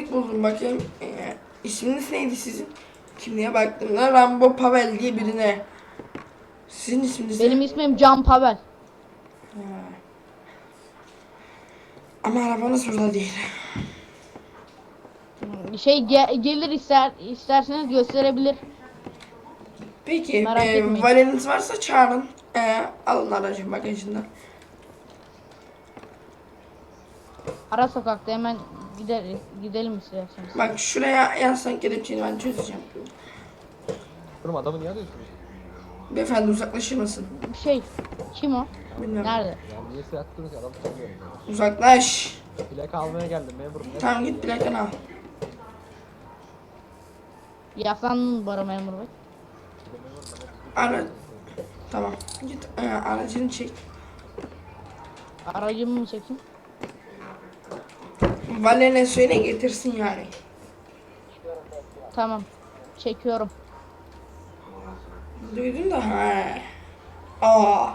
kimlik buldum bakayım. Ee, isminiz neydi sizin? Kimliğe baktığımda Rambo Pavel diye birine. Sizin isminiz ne? Benim ismim Can Pavel. Ama arabanız burada değil. Şey ge- gelir ister isterseniz gösterebilir. Peki, Merak e, etmeyin. valeniz varsa çağırın. E, alın aracın bagajından. Ara sokakta hemen gider gidelim isterseniz. Bak şuraya yazsan kelepçeyi ben çözeceğim. Oğlum adamı niye alıyorsunuz? Beyefendi uzaklaşır mısın? Şey kim o? Bilmiyorum. Nerede? Ya niye silah tutuyorsunuz ki adam tutamıyor. Uzaklaş. Plaka almaya geldim memurum. Ne? Tamam git plakanı al. Yaslandın bara memur bey. Ara... Tamam. Git e, aracını çek. Aracımı mı çekeyim? Valene söyle getirsin yani. Tamam. Çekiyorum. Duydun da ha. Aa.